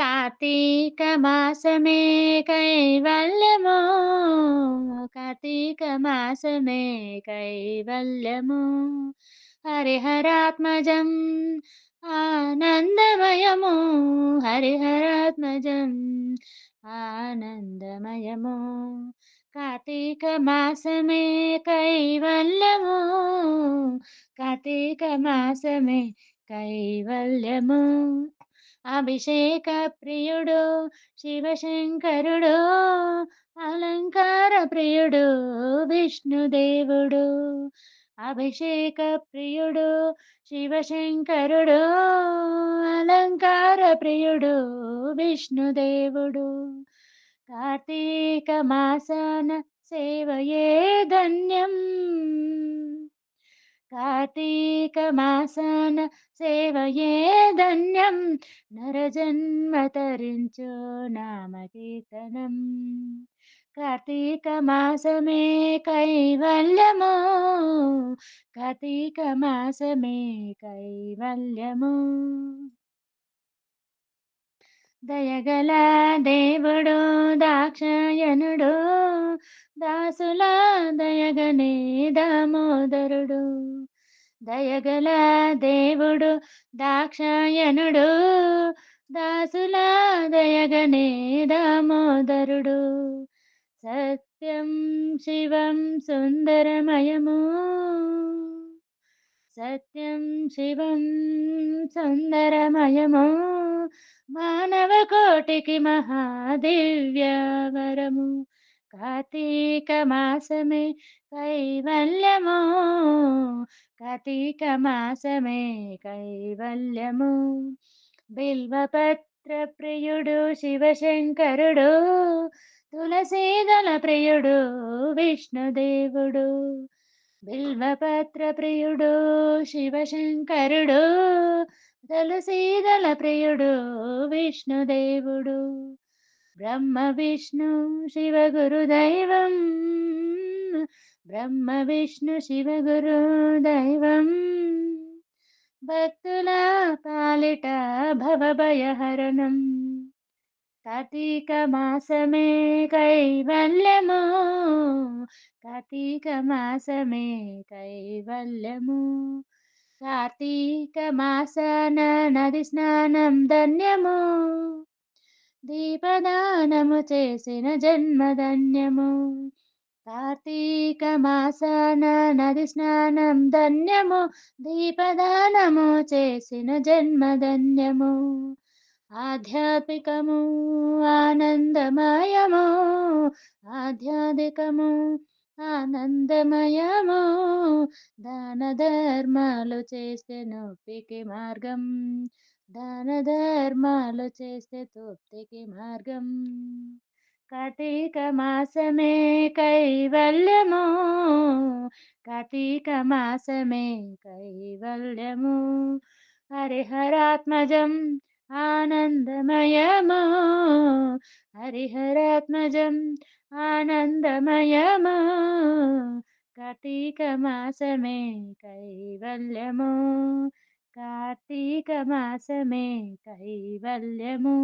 కార్తీక మాసమే కైవల్యము కార్తీక మాసమే కైవల్యము హరిహరాత్మజం ఆనందమయము హరిహరాత్మజం ఆనందమయము కార్తీక మాసమే అభిషేక ప్రియుడు శివశంకరుడు అలంకార ప్రియుడు విష్ణుదేవుడు. అభిషేక ప్రియుడు శివశంకరుడు అలంకార ప్రియుడు విష్ణుదేవుడు. కార్తీక మాసాన సేవయే ధన్యం. కార్తీకమాసన సేవయే ధన్యం నరజన్మ తరించు నామకీర్తనం. కార్తీకమాసమే కైవల్యము కార్తీకమాసమే కైవల్యము. దయగల దేవుడు దాక్షాయనుడు దాసుల దయగనే దామోదరుడు. దయగల దేవుడు దాక్షాయనుడు దాసుల దయగనే దామోదరుడు. సత్యం శివం సుందరమయము. సత్యం శివం సుందరమయము. మానవ కోటికి మహాదివ్యవరము కార్తీక మాసమే కైవల్యము. కార్తీక మాసమే కైవల్యము. బిల్వపత్ర ప్రియుడు శివశంకరుడు తులసీదల ప్రియుడు విష్ణుదేవుడు. బిల్వపత్ర ప్రియుడు శివశంకరుడు తులసీదల ప్రియుడు విష్ణుదేవుడు. బ్రహ్మ విష్ణు శివ గురు దైవం బ్రహ్మ విష్ణు శివ గురు దైవం. భక్తుల పాలిట భవభయహరణం కార్తీక మాసమే కైవల్యము. కార్తీక మాసమే కైవల్యము. కార్తీక మాసన నది స్నానం ధన్యము. దీపదానము చేసిన జన్మధన్యము. కార్తీక మాసాన నది స్నానం ధన్యము దీపదానము చేసిన జన్మధన్యము. ఆధ్యాత్మికము ఆనందమయము ఆధ్యాత్మికము ఆనందమయము. దాన ధర్మాలు చేస్తే నొప్పికి మార్గం దాన ధర్మాలు చేస్తే తృప్తికి మార్గం. కార్తీక మాసమే కైవల్యము కార్తీక మాసమే కైవల్యము. హరిహరాత్మజం ఆనందమయము హరిహరాత్మజం ఆనందమయము కార్తీక మాసమే కైవల్యము కార్తీక మాసమే కైవల్యము.